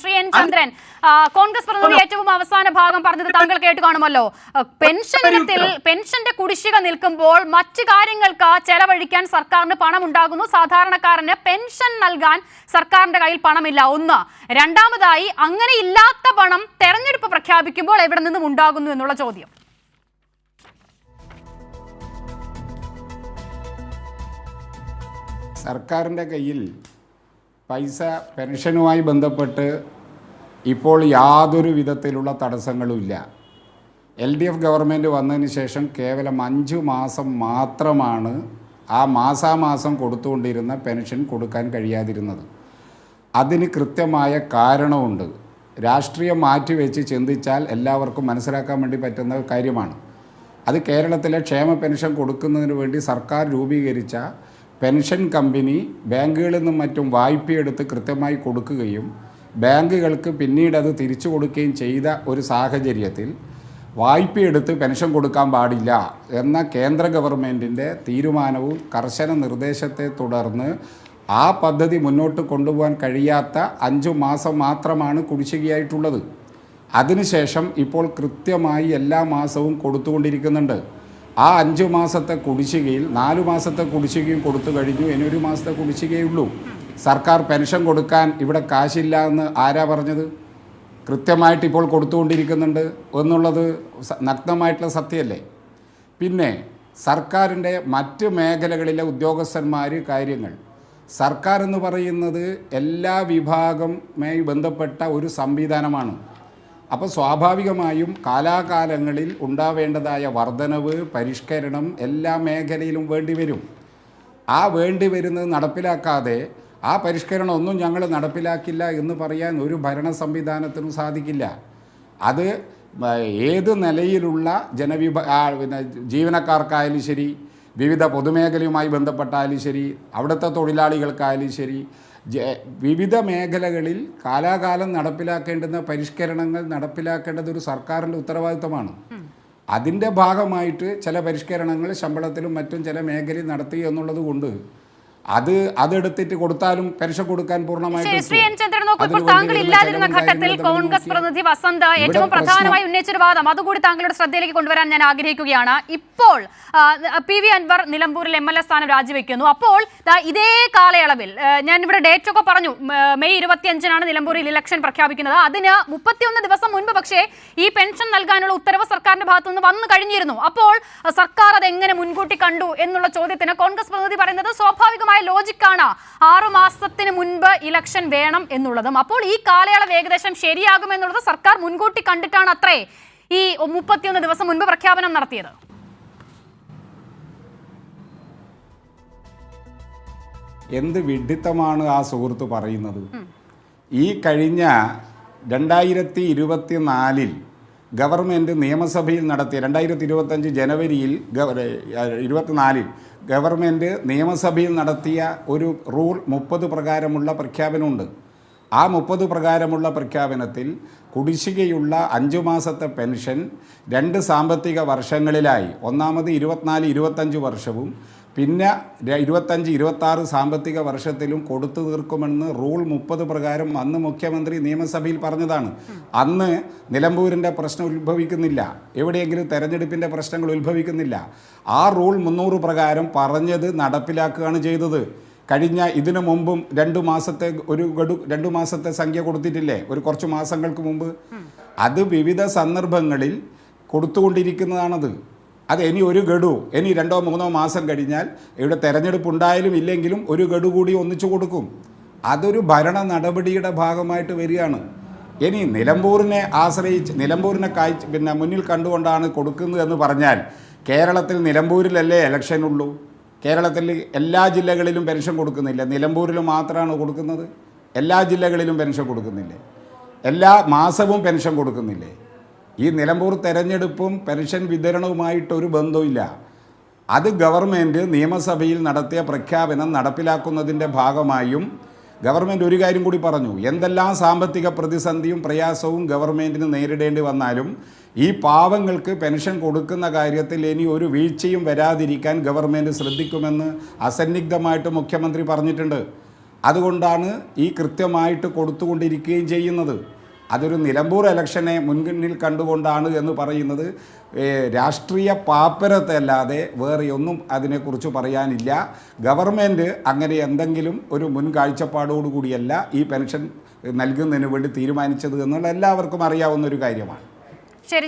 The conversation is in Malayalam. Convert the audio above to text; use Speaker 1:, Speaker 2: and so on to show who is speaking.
Speaker 1: ശ്രീ എൻ ചന്ദ്രൻ കോൺഗ്രസ് പ്രതിനിധി ഏറ്റവും അവസാന ഭാഗം പറഞ്ഞത് താങ്കൾ കേട്ട് കാണുമല്ലോ. പെൻഷൻ ഇനത്തിൽ പെൻഷന്റെ കുടിശ്ശിക നിൽക്കുമ്പോൾ മറ്റു കാര്യങ്ങൾക്ക് ചെലവഴിക്കാൻ സർക്കാരിന് പണം ഉണ്ടാകുന്നു സാധാരണക്കാരന് പെൻഷൻ നൽകാൻ സർക്കാരിന്റെ കയ്യിൽ പണമില്ല. ഒന്ന്. രണ്ടാമതായി അങ്ങനെ ഇല്ലാത്ത പണം തെരഞ്ഞെടുപ്പ് പ്രഖ്യാപിക്കുമ്പോൾ എവിടെ നിന്നും ഉണ്ടാകുന്നു എന്നുള്ള ചോദ്യം.
Speaker 2: സർക്കാരിന്റെ കയ്യിൽ പൈസ പെൻഷനുമായി ബന്ധപ്പെട്ട് ഇപ്പോൾ യാതൊരു വിധത്തിലുള്ള തടസ്സങ്ങളുമില്ല എൽ ഡി എഫ് ഗവൺമെന്റ് വന്നതിന് ശേഷം കേവലം അഞ്ച് മാസം മാത്രമാണ് ആ മാസാമാസം കൊടുത്തുകൊണ്ടിരുന്ന പെൻഷൻ കൊടുക്കാൻ കഴിയാതിരുന്നത്. അതിന് കൃത്യമായ കാരണമുണ്ട്. രാഷ്ട്രീയം മാറ്റിവെച്ച് ചിന്തിച്ചാൽ എല്ലാവർക്കും മനസ്സിലാക്കാൻ വേണ്ടി പറ്റുന്ന കാര്യമാണ്. അത് കേരളത്തിലെ ക്ഷേമ പെൻഷൻ കൊടുക്കുന്നതിന് വേണ്ടി സർക്കാർ രൂപീകരിച്ച പെൻഷൻ കമ്പനി ബാങ്കുകളിൽ നിന്നും മറ്റും വായ്പയെടുത്ത് കൃത്യമായി കൊടുക്കുകയും ബാങ്കുകൾക്ക് പിന്നീട് അത് തിരിച്ചു കൊടുക്കുകയും ചെയ്ത ഒരു സാഹചര്യത്തിൽ വായ്പയെടുത്ത് പെൻഷൻ കൊടുക്കാൻ പാടില്ല എന്ന കേന്ദ്ര ഗവൺമെന്റിന്റെ തീരുമാനവും കർശന നിർദ്ദേശത്തെ തുടർന്ന് ആ പദ്ധതി മുന്നോട്ട് കൊണ്ടുപോകാൻ കഴിയാത്ത അഞ്ചു മാസം മാത്രമാണ് കുടിശ്ശികയായിട്ടുള്ളത്. അതിനുശേഷം ഇപ്പോൾ കൃത്യമായി എല്ലാ മാസവും കൊടുത്തുകൊണ്ടിരിക്കുന്നുണ്ട്. ആ അഞ്ച് മാസത്തെ കുടിശ്ശികയിൽ നാല് മാസത്തെ കുടിശ്ശികയും കൊടുത്തു കഴിഞ്ഞു. ഇനി ഒരു മാസത്തെ കുടിശ്ശികയുള്ളൂ സർക്കാർ പെൻഷൻ കൊടുക്കാൻ ഇവിടെ കാശില്ല എന്ന് ആരാ പറഞ്ഞത്? കൃത്യമായിട്ട് ഇപ്പോൾ കൊടുത്തുകൊണ്ടിരിക്കുന്നുണ്ട് എന്നുള്ളത് നഗ്നമായിട്ടുള്ള സത്യമല്ലേ? പിന്നെ സർക്കാരിന്റെ മറ്റ് മേഖലകളിലെ ഉദ്യോഗസ്ഥന്മാർ കാര്യങ്ങൾ. സർക്കാർ എന്ന് പറയുന്നത് എല്ലാ വിഭാഗവുമായി ബന്ധപ്പെട്ട ഒരു സംവിധാനമാണ്. അപ്പോൾ സ്വാഭാവികമായും കാലാകാലങ്ങളിൽ ഉണ്ടാവേണ്ടതായ വർധനവ് പരിഷ്കരണം എല്ലാ മേഖലയിലും വേണ്ടിവരും ആ വേണ്ടി വരുന്നത് നടപ്പിലാക്കാതെ ആ പരിഷ്കരണം ഒന്നും ഞങ്ങൾ നടപ്പിലാക്കില്ല എന്ന് പറയാൻ ഒരു ഭരണ സംവിധാനത്തിനും സാധിക്കില്ല. അത് ഏത് നിലയിലുള്ള ജനവിഭ പിന്നെ ജീവനക്കാർക്കായാലും ശരി വിവിധ പൊതുമേഖലയുമായി ബന്ധപ്പെട്ടാലും ശരി അവിടുത്തെ തൊഴിലാളികൾക്കായാലും ശരി വിവിധ മേഖലകളിൽ കാലാകാലം നടപ്പിലാക്കേണ്ടുന്ന പരിഷ്കരണങ്ങൾ നടപ്പിലാക്കേണ്ടത് ഒരു സർക്കാരിന്റെ ഉത്തരവാദിത്തമാണ് അതിന്റെ ഭാഗമായിട്ട് ചില പരിഷ്കരണങ്ങൾ ശമ്പളത്തിലും മറ്റും ചില മേഖലയിൽ നടത്തി എന്നുള്ളത് കൊണ്ട് അത് അതെടുത്തിട്ട് കൊടുത്താലും പെൻഷൻ കൊടുക്കാൻ പൂർണമായിട്ട്
Speaker 1: ഘട്ടത്തിൽ കോൺഗ്രസ് പ്രതിനിധി വസന്ത
Speaker 2: ഇവിടെ
Speaker 1: ഏറ്റവും
Speaker 2: പ്രശ്നം-
Speaker 1: പ്രധാനമായി ഉന്നയിച്ചൊരു വാദം. അതുകൂടി താങ്കളുടെ ശ്രദ്ധയിലേക്ക് കൊണ്ടുവരാൻ ഞാൻ ആഗ്രഹിക്കുകയാണ്. ഇപ്പോൾ പി വി അൻവർ നിലമ്പൂരിൽ എം എൽ എ സ്ഥാനം രാജിവെക്കുന്നു. അപ്പോൾ ഇതേ കാലയളവിൽ ഞാൻ ഇവിടെ ഡേറ്റ് ഒക്കെ പറഞ്ഞു മെയ് ഇരുപത്തിയഞ്ചിനാണ് നിലമ്പൂരിൽ ഇലക്ഷൻ പ്രഖ്യാപിക്കുന്നത്. അതിന് മുപ്പത്തിയൊന്ന് ദിവസം മുൻപ് പക്ഷേ ഈ പെൻഷൻ നൽകാനുള്ള ഉത്തരവ് സർക്കാരിന്റെ ഭാഗത്തു നിന്ന് വന്നു കഴിഞ്ഞിരുന്നു. അപ്പോൾ സർക്കാർ അത് എങ്ങനെ മുൻകൂട്ടി കണ്ടു എന്നുള്ള ചോദ്യത്തിന് കോൺഗ്രസ് പ്രതിനിധി പറയുന്നത് സ്വാഭാവികമായ ലോജിക്കാണ് ആറു മാസത്തിന് മുൻപ് ഇലക്ഷൻ വേണം എന്നുള്ളതും. അപ്പോൾ ഈ കാലയളവ് ഏകദേശം ശരിയാകുമെന്നുള്ളത് സർക്കാർ മുൻകൂട്ടി കണ്ടിട്ടാണ് അത്രേ ഈ മുപ്പത്തിയൊന്ന് ദിവസം മുൻപ് പ്രഖ്യാപനം നടത്തിയത്.
Speaker 2: എന്ത് വിഡിത്തമാണ് ആ സുഹൃത്ത് പറയുന്നത്? ഈ കഴിഞ്ഞ രണ്ടായിരത്തി ഇരുപത്തി നാലിൽ ഗവൺമെന്റ് നിയമസഭയിൽ നടത്തിയ രണ്ടായിരത്തി ഇരുപത്തഞ്ച് ജനുവരിയിൽ ഇരുപത്തിനാലിൽ ഗവൺമെന്റ് നിയമസഭയിൽ നടത്തിയ ഒരു റൂൾ മുപ്പത് പ്രകാരമുള്ള പ്രഖ്യാപനമുണ്ട്. ആ മുപ്പത് പ്രകാരമുള്ള പ്രഖ്യാപനത്തിൽ കുടിശ്ശികയുള്ള അഞ്ചു മാസത്തെ പെൻഷൻ രണ്ട് സാമ്പത്തിക വർഷങ്ങളിലായി. ഒന്നാമത് ഇരുപത്തിനാല് ഇരുപത്തഞ്ച് വർഷവും പിന്നെ ഇരുപത്തഞ്ച് ഇരുപത്താറ് സാമ്പത്തിക വർഷത്തിലും കൊടുത്തു തീർക്കുമെന്ന് റൂൾ മുപ്പത് പ്രകാരം അന്ന് മുഖ്യമന്ത്രി നിയമസഭയിൽ പറഞ്ഞതാണ്. അന്ന് നിലമ്പൂരിന്റെ പ്രശ്നം ഉത്ഭവിക്കുന്നില്ല. എവിടെയെങ്കിലും തെരഞ്ഞെടുപ്പിന്റെ പ്രശ്നങ്ങൾ ഉത്ഭവിക്കുന്നില്ല. ആ റൂൾ മുന്നൂറ് പ്രകാരം പറഞ്ഞത് നടപ്പിലാക്കുകയാണ് ചെയ്തത്. കഴിഞ്ഞ ഇതിനു മുമ്പും രണ്ടു മാസത്തെ ഒരു ഗഡു രണ്ടു മാസത്തെ സംഖ്യ കൊടുത്തിട്ടില്ലേ? ഒരു കുറച്ച് മാസങ്ങൾക്ക് മുമ്പ്. അത് വിവിധ സന്ദർഭങ്ങളിൽ കൊടുത്തുകൊണ്ടിരിക്കുന്നതാണത്. അത് ഇനി ഒരു ഗഡു ഇനി രണ്ടോ മൂന്നോ മാസം കഴിഞ്ഞാൽ ഇവിടെ തെരഞ്ഞെടുപ്പ് ഉണ്ടായാലും ഇല്ലെങ്കിലും ഒരു ഗഡു കൂടി ഒന്നിച്ചു കൊടുക്കും. അതൊരു ഭരണ നടപടിയുടെ ഭാഗമായിട്ട് വരികയാണ്. ഇനി നിലമ്പൂരിനെ ആശ്രയിച്ച് നിലമ്പൂരിനെ കാഴ്ച പിന്നെ മുന്നിൽ കണ്ടുകൊണ്ടാണ് കൊടുക്കുന്നത് എന്ന് പറഞ്ഞാൽ കേരളത്തിൽ നിലമ്പൂരിലല്ലേ ഇലക്ഷൻ ഉള്ളൂ? കേരളത്തിൽ എല്ലാ ജില്ലകളിലും പെൻഷൻ കൊടുക്കുന്നില്ല. നിലമ്പൂരിൽ മാത്രമാണ് കൊടുക്കുന്നത്. എല്ലാ ജില്ലകളിലും പെൻഷൻ കൊടുക്കുന്നില്ലേ. എല്ലാ മാസവും പെൻഷൻ കൊടുക്കുന്നില്ലേ. ഈ നിലമ്പൂർ തെരഞ്ഞെടുപ്പും പെൻഷൻ വിതരണവുമായിട്ടൊരു ബന്ധവുമില്ല. അത് ഗവൺമെന്റ് നിയമസഭയിൽ നടത്തിയ പ്രഖ്യാപനം നടപ്പിലാക്കുന്നതിന്റെ ഭാഗമായും ഗവൺമെന്റ് ഒരു കാര്യം കൂടി പറഞ്ഞു. എന്തെല്ലാം സാമ്പത്തിക പ്രതിസന്ധിയും പ്രയാസവും ഗവൺമെന്റിന് നേരിടേണ്ടി വന്നാലും ഈ പാവങ്ങൾക്ക് പെൻഷൻ കൊടുക്കുന്ന കാര്യത്തിൽ ഇനി ഒരു വീഴ്ചയും വരാതിരിക്കാൻ ഗവൺമെന്റ് ശ്രദ്ധിക്കുമെന്ന് അസന്നിഗ്ധമായിട്ട് മുഖ്യമന്ത്രി പറഞ്ഞിട്ടുണ്ട്. അതുകൊണ്ടാണ് ഈ കൃത്യമായിട്ട് കൊടുത്തുകൊണ്ടിരിക്കുകയും ചെയ്യുന്നത്. അതൊരു നിലമ്പൂർ ഇലക്ഷനെ മുൻപിൽ കണ്ടുകൊണ്ടാണ് എന്ന് പറയുന്നത്. രാഷ്ട്രീയ പാപ്പരത്തല്ലാതെ വേറെ ഒന്നും അതിനെക്കുറിച്ച് പറയാനില്ല. ഗവൺമെന്റ് അങ്ങനെ എന്തെങ്കിലും ഒരു മുൻ കാഴ്ചപ്പാടോടുകൂടിയല്ല ഈ പെൻഷൻ നൽകുന്നതിന് വേണ്ടി തീരുമാനിച്ചത് എന്നുള്ള എല്ലാവർക്കും അറിയാവുന്ന ഒരു കാര്യമാണ്.